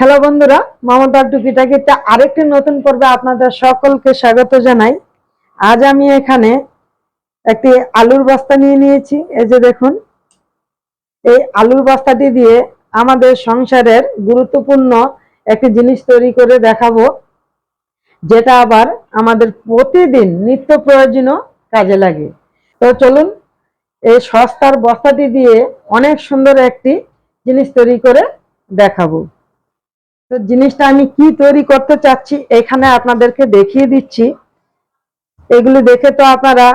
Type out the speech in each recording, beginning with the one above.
Hello বন্ধুরা মমতার টুকিটাকিতে আরেকটি নতুন পর্বে আপনাদের সকলকে স্বাগত জানাই। আজ আমি এখানে একটি আলুর বস্তা নিয়ে নিয়েছি। এই যে দেখুন, এই আলুর বস্তাটি দিয়ে আমাদের সংসারের গুরুত্বপূর্ণ একটি জিনিস তৈরি করে দেখাবো, যেটা আবার আমাদের প্রতিদিন নিত্য প্রয়োজনীয় কাজে লাগে। তো চলুন, এই সস্তার বস্তাটি দিয়ে অনেক সুন্দর একটি জিনিস তৈরি করে দেখাবো। তো জিনিসটা আমি কি তৈরি করতে চাচ্ছি এখানে আপনাদেরকে দেখিয়ে দিচ্ছি। এগুলি দেখে তো আপনারা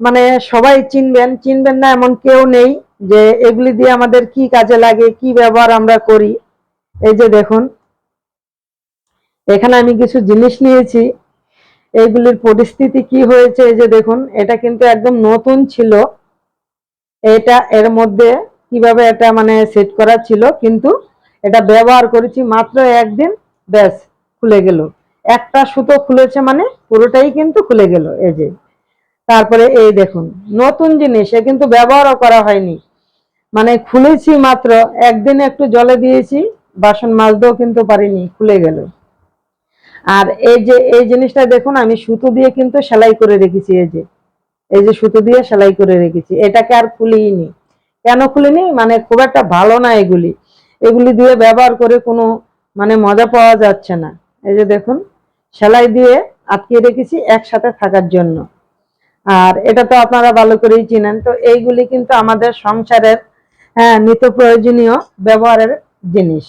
মানে সবাই চিনবেন চিনবেন না এমন কেউ নেই যে এগুলি দিয়ে আমাদের কি কাজে লাগে, কি ব্যবহার আমরা করি। এই যে দেখুন, এখানে আমি কিছু জিনিস নিয়েছি। এইগুলির পরিস্থিতি কি হয়েছে? এই যে দেখুন, এটা কিন্তু একদম নতুন ছিল। এটা এর মধ্যে কীভাবে এটা মানে সেট করা ছিল, কিন্তু এটা ব্যবহার করেছি মাত্র একদিন, ব্যাস, খুলে গেল। একটা সুতো খুলেছে মানে পুরোটাই কিন্তু খুলে গেল, এই যে। তারপরে এই দেখুন, নতুন জিনিস, এ কিন্তু ব্যবহারও করা হয়নি। মানে খুলেছি মাত্র, একদিন একটু জলে দিয়েছি, বাসন মাজতেও কিন্তু পারিনি, খুলে গেল। আর এই যে, এই জিনিসটা দেখুন, আমি সুতো দিয়ে কিন্তু সেলাই করে রেখেছি, এই যে। এই যে সুতো দিয়ে সেলাই করে রেখেছি, এটাকে আর খুলিনি। কেন খুলিনি? মানে খুব একটা ভালো না এগুলি। এগুলি দিয়ে ব্যবহার করে কোনো মানে মজা পাওয়া যাচ্ছে না। এই যে দেখুন, সেলাই দিয়ে আটকে রেখেছি একসাথে থাকার জন্য। আর এটা তো আপনারা ভালো করেই চিনেন। তো এইগুলি কিন্তু আমাদের সংসারের হ্যাঁ নিত্য প্রয়োজনীয় ব্যবহারের জিনিস।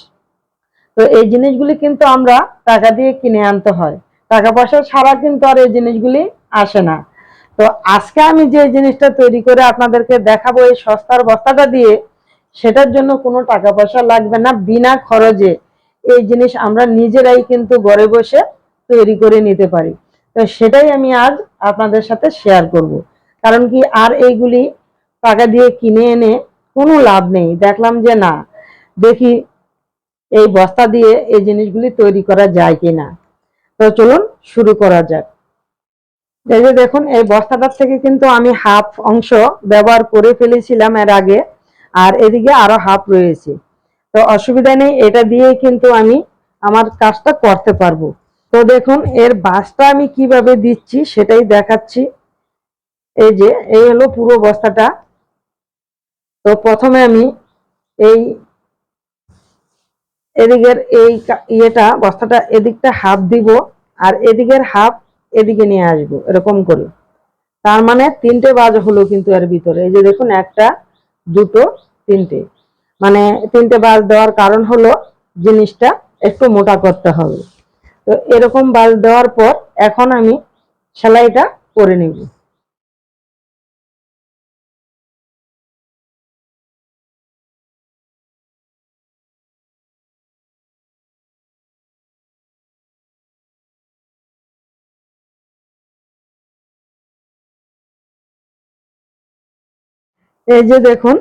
তো এই জিনিসগুলি কিন্তু আমরা টাকা দিয়ে কিনে আনতে হয়। টাকা পয়সা ছাড়া কিন্তু আর এই জিনিসগুলি আসে না। তো আজকে আমি যে জিনিসটা তৈরি করে আপনাদেরকে দেখাবো এই সস্তার বস্তাটা দিয়ে সেটার জন্য কোনো টাকা পয়সা লাগবে না, বিনা খরচে এই জিনিস আমরা নিজেরাই কিন্তু ঘরে বসে তৈরি করে নিতে পারি। তো সেটাই আমি আজ আপনাদের সাথে শেয়ার করব। কারণ কি আর এইগুলি টাকা দিয়ে কিনে এনে কোনো লাভ নেই। দেখলাম যে না, দেখি এই বস্তা দিয়ে এই জিনিসগুলি তৈরি করা যায় কিনা। তো চলুন শুরু করা যাক। এই যে দেখুন, এই বস্তাটার থেকে কিন্তু আমি হাফ অংশ ব্যবহার করে ফেলেছিলাম এর আগে। আর এদিকে আরও হাফ রয়েছে। তো অসুবিধা নেই, এটা দিয়ে কিন্তু আমি আমার কাজটা করতে পারব। তো দেখুন, এর বাসটা আমি কীভাবে দিচ্ছি সেটাই দেখাচ্ছি। এই যে, এই হলো পুরো বস্তাটা। তো প্রথমে আমি এই এদিকের এই ইয়েটা, বস্তাটা এদিকটা হাফ দিব আর এদিকের হাফ এদিকে নিয়ে আসব, এরকম করে। তার মানে তিনটে বাজ হলো কিন্তু এর ভিতরে। এই যে দেখুন, একটা দুটো, তিনটে। মানে তিনটে বাস দেওয়ার কারণ হলো জিনিসটা একটু মোটা করতে হবে। তো এরকম বাস দেওয়ার পর এখন আমি সেলাইটা করে নিব। এই যে দেখুন,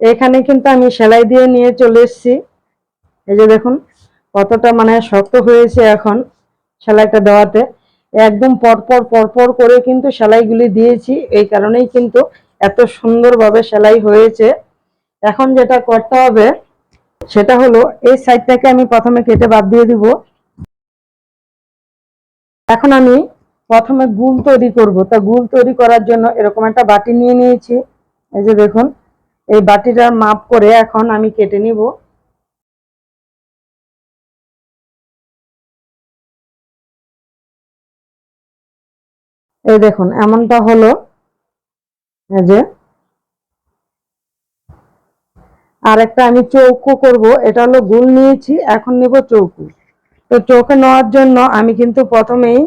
এখানে কিন্তু আমি সেলাই দিয়ে নিয়ে চলে এসেছি। এই যে দেখুন, কতটা মানে শক্ত হয়েছে এখন সেলাইটা দেওয়াতে। একদম পরপর পরপর করে কিন্তু সেলাইগুলি দিয়েছি। এই কারণেই কিন্তু এত সুন্দরভাবে সেলাই হয়েছে। এখন যেটা করতে হবে, সেটা হলো এই সাইডটাকে আমি প্রথমে কেটে বাদ দিয়ে দিব। এখন আমি প্রথমে গুল তৈরি করব। তা গুল তৈরি করার জন্য এরকম একটা বাটি নিয়ে নিয়েছি। এই যে দেখুন, এই বাটিটার মাপ করে এখন আমি কেটে নিব। এই দেখুন, এমনটা হলো, এই যে। আর একটা আমি চৌকো করব, এটা হলো গুল নিয়েছি, এখন নিব চৌকো। তো চৌকে নেওয়ার জন্য আমি কিন্তু প্রথমেই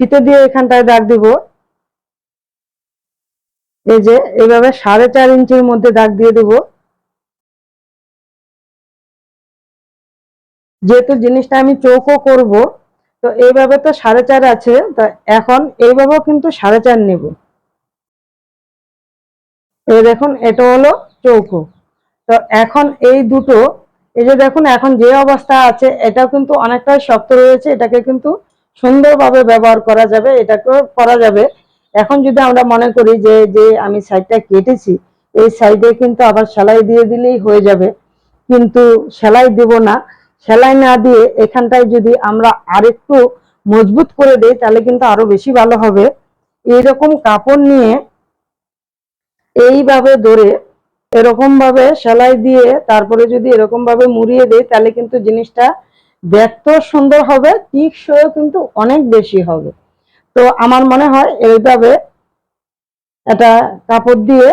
ফিতে দিয়ে এখানটায় দাগ দিব। এই যে এইভাবে সাড়ে চার ইঞ্চির মধ্যে দাগ দিয়ে দেব। যেহেতু জিনিসটা আমি চৌকো করব, তো এইভাবে তো সাড়ে চার আছে, তো এখন এইভাবেও কিন্তু সাড়ে চার নেব। এই দেখুন, এটা হলো চৌকো। তো এখন এই দুটো, এই যে দেখুন, এখন যে অবস্থা আছে, এটাও কিন্তু অনেকটাই শক্ত রয়েছে, এটাকে কিন্তু সুন্দরভাবে ব্যবহার করা যাবে, এটাকেও করা যাবে। এখন যদি আমরা মনে করি যে যে আমি সাইডটা কেটেছি, এই সাইডে কিন্তু আবার সেলাই দিয়ে দিলেই হয়ে যাবে। কিন্তু সেলাই দেব না। সেলাই না দিয়ে এখানটায় যদি আমরা আরেকটু মজবুত করে দেই, তাহলে কিন্তু আরও বেশি ভালো হবে। এইরকম কাপড় নিয়ে এইভাবে ধরে এরকম ভাবে সেলাই দিয়ে তারপরে যদি এরকম ভাবে মুড়িয়ে দেই, তাহলে কিন্তু জিনিসটা দেখতেও সুন্দর হবে, টিকসইও কিন্তু অনেক বেশি হবে। তো আমার মনে হয় এইভাবে এটা কাপড় দিয়ে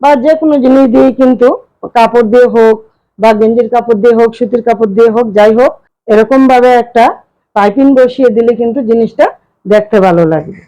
বা যে কোনো জিনিস দিয়ে কিন্তু কাপড় দিয়ে হোক বা গেঞ্জির কাপড় দিয়ে হোক, সুতির কাপড় দিয়ে হোক, যাই হোক এরকম ভাবে একটা পাইপিং বসিয়ে দিলে কিন্তু জিনিসটা দেখতে ভালো লাগবে।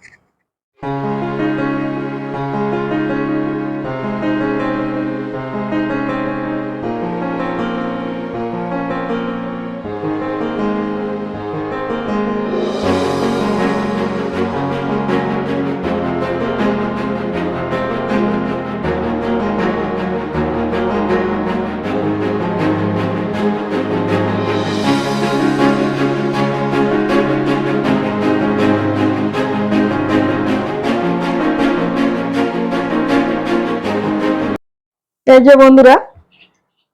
এই যে বন্ধুরা,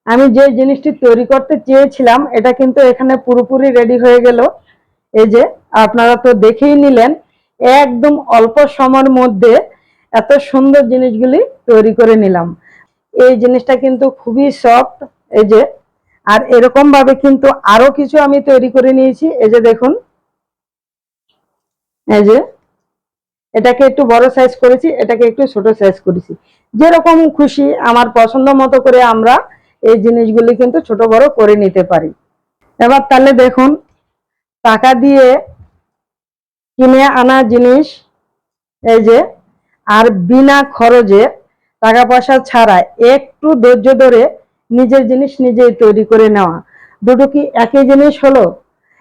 আমি যে জিনিসটি তৈরি করতে চেয়েছিলাম, এটা কিন্তু এখানে পুরোপুরি রেডি হয়ে গেল। এই যে, আপনারা তো দেখেই নিলেন, একদম অল্প সময়ের মধ্যে এত সুন্দর জিনিসগুলি তৈরি করে নিলাম। এই জিনিসটা কিন্তু খুবই সফট এই যে, আর এরকম ভাবে কিন্তু আরও কিছু আমি তৈরি করে নিয়েছি। এই যে দেখুন, এই যে এটাকে একটু বড় সাইজ করেছি, এটাকে একটু ছোট সাইজ করেছি। যেরকম খুশি, আমার পছন্দ মতো করে আমরা এই জিনিসগুলি কিন্তু ছোট বড় করে নিতে পারি। এবার তাহলে দেখুন, টাকা দিয়ে কিনে আনা জিনিস, এই যে, আর বিনা খরচে টাকা পয়সা ছাড়া একটু ধৈর্য ধরে নিজের জিনিস নিজেই তৈরি করে নেওয়া। দুটো কি একই জিনিস হলো?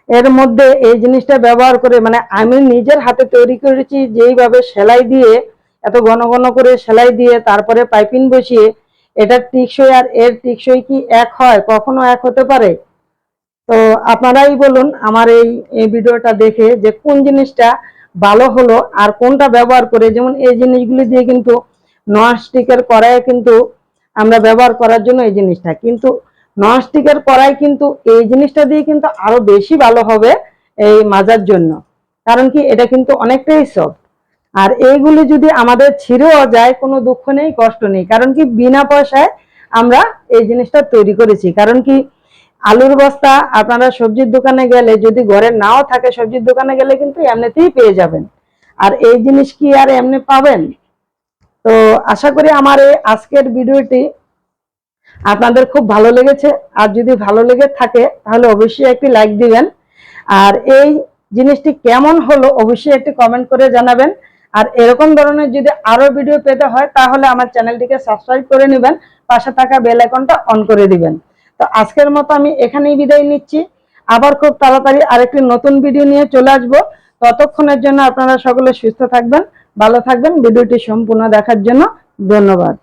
এর মধ্যে এই জিনিসটা ব্যবহার করে মানে আমি নিজের হাতে তৈরি করেছি যেইভাবে সেলাই দিয়ে, এত ঘন ঘন করে সেলাই দিয়ে তারপরে পাইপিং বসিয়ে এটার টিকসই আর এর টিকসই কি এক হয়, কখনো এক হতে পারে? তো আপনারাই বলুন আমার এই এই ভিডিওটা দেখে যে কোন জিনিসটা ভালো হলো আর কোনটা ব্যবহার করে, যেমন এই জিনিসগুলি দিয়ে কিন্তু নন স্টিকের কড়াইয়ে কিন্তু আমরা ব্যবহার করার জন্য এই জিনিসটা। কিন্তু ননস্টিকের কড়াই কিন্তু এই জিনিসটা দিয়ে কিন্তু আরও বেশি ভালো হবে এই মাজার জন্য। কারণ কি এটা কিন্তু অনেকটাই সফট আর এইগুলি যদি আমাদের ছিঁড়েও যায়, কোনো দুঃখ নেই, কষ্ট নেই। কারণ কি বিনা পয়সায় আমরা এই জিনিসটা তৈরি করেছি। কারণ কি আলুর বস্তা আপনারা সবজির দোকানে গেলে, যদি ঘরে নাও থাকে সবজির দোকানে গেলে কিন্তু এমনিতেই পেয়ে যাবেন। আর এই জিনিস কি আর এমনি পাবেন? তো আশা করি আমার এই আজকের ভিডিওটি আপনাদের খুব ভালো লেগেছে। আর যদি ভালো লেগে থাকে, তাহলে অবশ্যই একটি লাইক দিবেন। আর এই জিনিসটি কেমন হলো, অবশ্যই একটি কমেন্ট করে জানাবেন। আর এরকম ধরনের যদি আরও ভিডিও পেতে হয়, তাহলে আমার চ্যানেলটিকে সাবস্ক্রাইব করে নেবেন। পাশে থাকা বেল আইকনটা অন করে দিবেন। তো আজকের মতো আমি এখানেই বিদায় নিচ্ছি। আবার খুব তাড়াতাড়ি আরেকটি নতুন ভিডিও নিয়ে চলে আসব। ততক্ষণের জন্য আপনারা সকলে সুস্থ থাকবেন, ভালো থাকবেন। ভিডিওটি সম্পূর্ণ দেখার জন্য ধন্যবাদ।